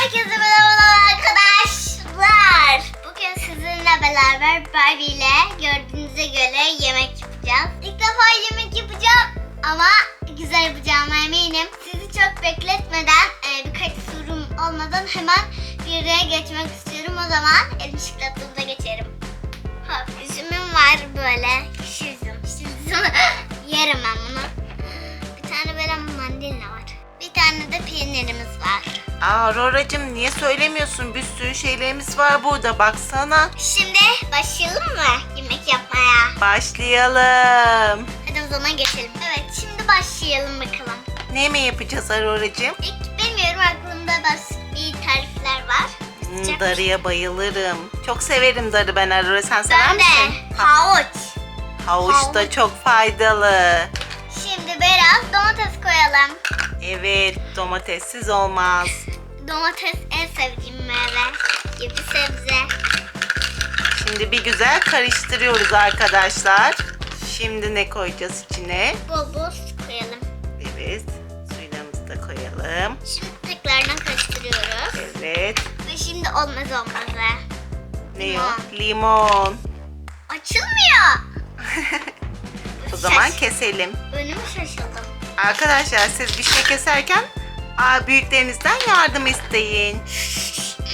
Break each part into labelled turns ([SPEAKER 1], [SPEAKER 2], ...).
[SPEAKER 1] Herkese merhabalar arkadaşlar. Bugün sizinle beraber Barbie ile gördüğünüze göre yemek yapacağız. İlk defa yemek yapacağım ama güzel yapacağıma eminim. Sizi çok bekletmeden e, birkaç sorum olmadan hemen bir yere geçmek istiyorum. O zaman el bisikletimize geçerim. Ha, üzümüm var böyle. Şu üzüm. Yerim ben bunu. Bir tane böyle mandalina var. Bir tane de peynirimiz var.
[SPEAKER 2] Aa Aurora'cığım niye söylemiyorsun? Bir sürü şeylerimiz var burada baksana.
[SPEAKER 1] Şimdi başlayalım mı yemek yapmaya?
[SPEAKER 2] Başlayalım.
[SPEAKER 1] Hadi o zaman geçelim. Evet şimdi başlayalım bakalım.
[SPEAKER 2] Ne mi yapacağız Aurora'cığım?
[SPEAKER 1] İlk bilmiyorum aklımda basit bir tarifler var.
[SPEAKER 2] Hmm, darıya bayılırım. Çok severim darı ben Aurora. Sen sever
[SPEAKER 1] Ben de
[SPEAKER 2] misin? Ha-
[SPEAKER 1] havuç.
[SPEAKER 2] havuç da çok faydalı.
[SPEAKER 1] Şimdi biraz domates koyalım.
[SPEAKER 2] Evet domatessiz olmaz.
[SPEAKER 1] Domates en sevdiğim meyve gibi sebze.
[SPEAKER 2] Şimdi bir güzel karıştırıyoruz arkadaşlar. Şimdi ne koyacağız içine?
[SPEAKER 1] Bol bol su koyalım.
[SPEAKER 2] Evet suylarımızı da koyalım.
[SPEAKER 1] Şimdi tekrardan karıştırıyoruz.
[SPEAKER 2] Evet.
[SPEAKER 1] Ve şimdi olmaz olmazı.
[SPEAKER 2] Ne o? Limon.
[SPEAKER 1] Açılmıyor.
[SPEAKER 2] O zaman
[SPEAKER 1] Şaş-
[SPEAKER 2] keselim.
[SPEAKER 1] Önümü şaşırdım.
[SPEAKER 2] Arkadaşlar siz bir şey keserken aa, büyüklerinizden yardım isteyin.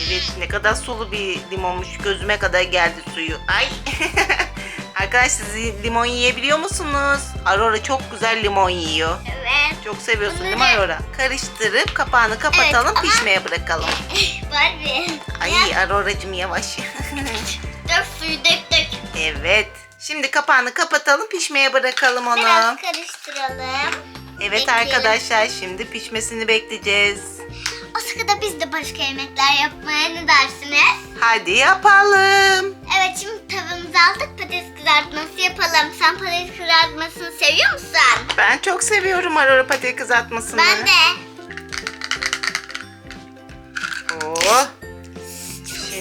[SPEAKER 2] Evet ne kadar sulu bir limonmuş. Gözüme kadar geldi suyu. Ay. Arkadaşlar siz limon yiyebiliyor musunuz? Aurora çok güzel limon yiyor.
[SPEAKER 1] Evet.
[SPEAKER 2] Çok seviyorsun değil mi
[SPEAKER 1] Bunları-
[SPEAKER 2] Aurora? Karıştırıp kapağını kapatalım
[SPEAKER 1] ama-
[SPEAKER 2] pişmeye bırakalım.
[SPEAKER 1] Barbie.
[SPEAKER 2] Ay Aurora'cığım yavaş.
[SPEAKER 1] Dök suyu dök dök.
[SPEAKER 2] evet. Şimdi kapağını kapatalım pişmeye bırakalım onu.
[SPEAKER 1] Biraz karıştıralım.
[SPEAKER 2] Evet
[SPEAKER 1] Bekleyelim.
[SPEAKER 2] arkadaşlar şimdi pişmesini bekleyeceğiz.
[SPEAKER 1] O sırada biz de başka yemekler yapmaya ne dersiniz?
[SPEAKER 2] Hadi yapalım.
[SPEAKER 1] Evet şimdi tavamızı aldık patates kızartması yapalım. Sen patates kızartmasını seviyor musun?
[SPEAKER 2] Ben çok seviyorum Aurora patates kızartmasını.
[SPEAKER 1] Ben de.
[SPEAKER 2] Oo,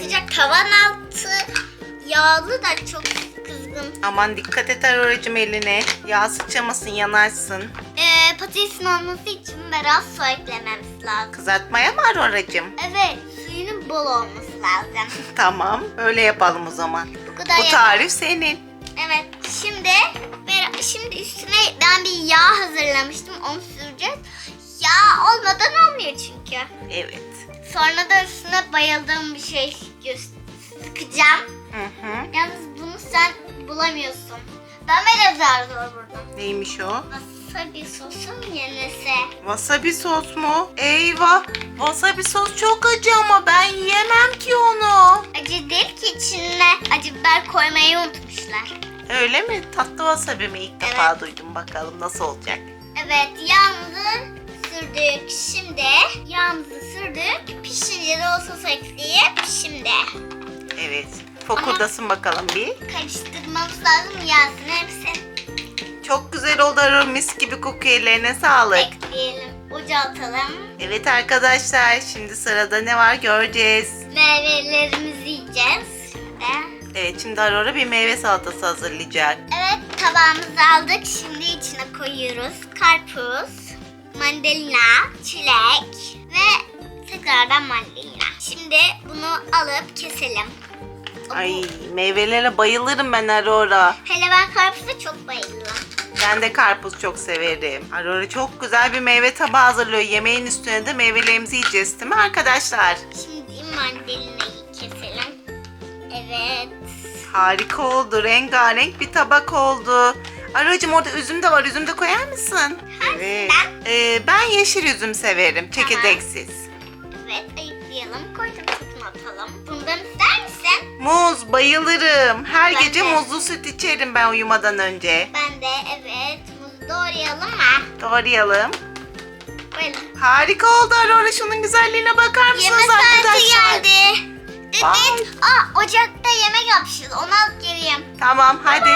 [SPEAKER 1] Sıcak tavan altı yağlı da çok kızgın.
[SPEAKER 2] aman dikkat et Aurora'cığım eline. Yağ sıçramasın yanarsın.
[SPEAKER 1] Patatesin olması için biraz su eklememiz lazım.
[SPEAKER 2] Kızartmaya mı Aurora'cığım?
[SPEAKER 1] Evet suyunun bol olması lazım.
[SPEAKER 2] Tamam öyle yapalım o zaman.
[SPEAKER 1] Bu kadar
[SPEAKER 2] Bu tarif senin.
[SPEAKER 1] Evet şimdi şimdi üstüne ben bir yağ hazırlamıştım onu süreceğiz. Yağ olmadan olmuyor çünkü.
[SPEAKER 2] Evet.
[SPEAKER 1] Sonra da üstüne bayıldığım bir şey sıkacağım.
[SPEAKER 2] Hı hı.
[SPEAKER 1] Yalnız bunu sen bulamıyorsun. Ben böyle zar zor burada.
[SPEAKER 2] Neymiş o?
[SPEAKER 1] Wasabi sosun yenisi.
[SPEAKER 2] Wasabi sos mu? Eyvah. Wasabi sos çok acı ama ben yiyemem ki onu.
[SPEAKER 1] Acı değil ki içine acı biber koymayı unutmuşlar.
[SPEAKER 2] Öyle mi? Tatlı wasabi mi? İlk defa duydum. Bakalım nasıl olacak.
[SPEAKER 1] Evet yağımızı sürdük. Şimdi yağımızı sürdük. Pişince de o sos ekleyip şimdi
[SPEAKER 2] Evet. Fokurdasın bakalım bir.
[SPEAKER 1] karıştırmamız lazım yağsın hepsi.
[SPEAKER 2] Çok güzel oldu Arur. Mis gibi kokuyor. Ellerine sağlık.
[SPEAKER 1] Ekleyelim. Ocağa atalım.
[SPEAKER 2] Evet arkadaşlar. Şimdi sırada ne var göreceğiz.
[SPEAKER 1] Meyvelerimizi yiyeceğiz. Şimdi.
[SPEAKER 2] Evet şimdi Aurora bir meyve salatası hazırlayacak.
[SPEAKER 1] Evet tabağımızı aldık. Şimdi içine koyuyoruz. Karpuz, mandalina, çilek ve tekrardan mandalina. Şimdi bunu alıp keselim.
[SPEAKER 2] Ay meyvelere bayılırım ben Aurora.
[SPEAKER 1] Hele ben karpuza çok bayılıyorum.
[SPEAKER 2] Ben de karpuz çok severim. Aurora çok güzel bir meyve tabağı hazırlıyor. Yemeğin üstüne de meyvelerimizi yiyeceğiz değil mi arkadaşlar?
[SPEAKER 1] Şimdi mandalinayı keselim. Evet.
[SPEAKER 2] Harika oldu. Rengarenk bir tabak oldu. Aracım orada üzüm de var. Üzüm de koyar mısın? Evet. Ee, ben yeşil üzüm severim. Çekirdeksiz.
[SPEAKER 1] Evet
[SPEAKER 2] Muz bayılırım. Her
[SPEAKER 1] Ben
[SPEAKER 2] gece
[SPEAKER 1] de.
[SPEAKER 2] muzlu süt içerim ben uyumadan önce.
[SPEAKER 1] Ben de evet. Muzu doğrayalım mı?
[SPEAKER 2] Doğrayalım.
[SPEAKER 1] Böyle.
[SPEAKER 2] Harika oldu Aurora. Şunun güzelliğine bakar mısınız
[SPEAKER 1] Yeme saati
[SPEAKER 2] arkadaşlar?
[SPEAKER 1] geldi. Düt
[SPEAKER 2] Vay.
[SPEAKER 1] düt. Aa ocakta yemek yapmışız. Onu alıp geleyim.
[SPEAKER 2] Tamam hadi.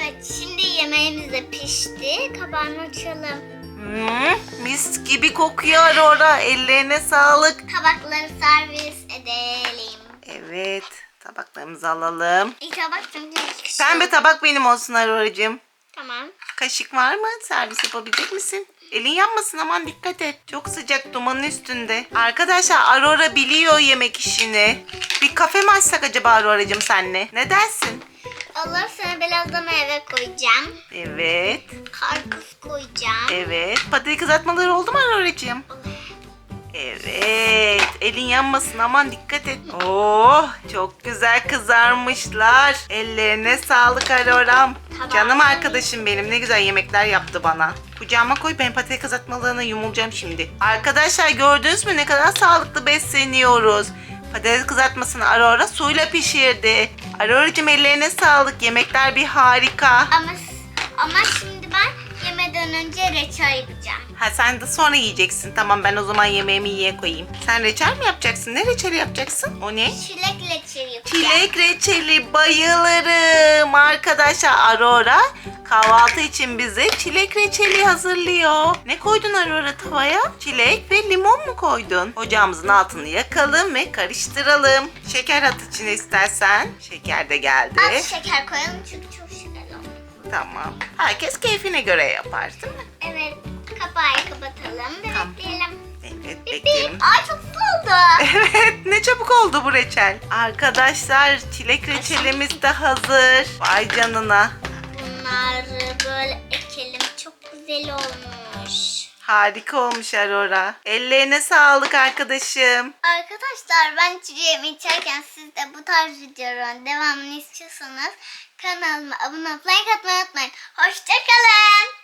[SPEAKER 1] Evet şimdi yemeğimiz de pişti. Kabağını açalım.
[SPEAKER 2] Hmm, mis gibi kokuyor Aurora. Ellerine sağlık.
[SPEAKER 1] Tabakları servis edelim.
[SPEAKER 2] Tabaklarımızı alalım.
[SPEAKER 1] İlk tabak çünkü iki kişi.
[SPEAKER 2] Pembe tabak benim olsun Aurora'cığım.
[SPEAKER 1] Tamam.
[SPEAKER 2] Kaşık var mı? Servis yapabilecek misin? Elin yanmasın aman dikkat et. Çok sıcak dumanın üstünde. Arkadaşlar Aurora biliyor yemek işini. Bir kafe mi açsak acaba Aurora'cığım senle? Ne dersin?
[SPEAKER 1] Allah sana biraz da meyve koyacağım.
[SPEAKER 2] Evet.
[SPEAKER 1] Karpuz koyacağım.
[SPEAKER 2] Evet. Patates kızartmaları oldu mu Aurora'cığım? Evet. Elin yanmasın aman dikkat et. Oh çok güzel kızarmışlar. Ellerine sağlık Aurora'm.
[SPEAKER 1] Tamam.
[SPEAKER 2] Canım arkadaşım benim ne güzel yemekler yaptı bana. Kucağıma koy ben patates kızartmalarına yumulacağım şimdi. Arkadaşlar gördünüz mü ne kadar sağlıklı besleniyoruz. Patates kızartmasını Aurora suyla pişirdi. Aurora'cığım ellerine sağlık. Yemekler bir harika.
[SPEAKER 1] Ama yemeden önce reçel yapacağım.
[SPEAKER 2] Ha sen de sonra yiyeceksin. Tamam ben o zaman yemeğimi yiye koyayım. Sen reçel mi yapacaksın? Ne reçeli yapacaksın? O ne?
[SPEAKER 1] Çilek reçeli yapacağım.
[SPEAKER 2] Çilek reçeli bayılırım. Arkadaşlar Aurora kahvaltı için bize çilek reçeli hazırlıyor. Ne koydun Aurora tavaya? Çilek ve limon mu koydun? Ocağımızın altını yakalım ve karıştıralım. Şeker at içine istersen. Şeker de geldi.
[SPEAKER 1] Az şeker koyalım çünkü çok.
[SPEAKER 2] Tamam. Herkes keyfine göre yapar değil mi?
[SPEAKER 1] Evet. Kapağı kapatalım ve
[SPEAKER 2] Tamam.
[SPEAKER 1] bekleyelim.
[SPEAKER 2] Evet bekleyelim.
[SPEAKER 1] bip. Ay çok oldu.
[SPEAKER 2] Evet ne çabuk oldu bu reçel. Arkadaşlar çilek reçelimiz de hazır. Vay canına.
[SPEAKER 1] Bunları böyle ekelim. Çok güzel olmuş.
[SPEAKER 2] Harika olmuş Aurora. Ellerine sağlık arkadaşım.
[SPEAKER 1] Arkadaşlar ben çiçeğimi içerken siz de bu tarz videoların devamını istiyorsanız kanalıma abone olup like unutmayın. Hoşçakalın.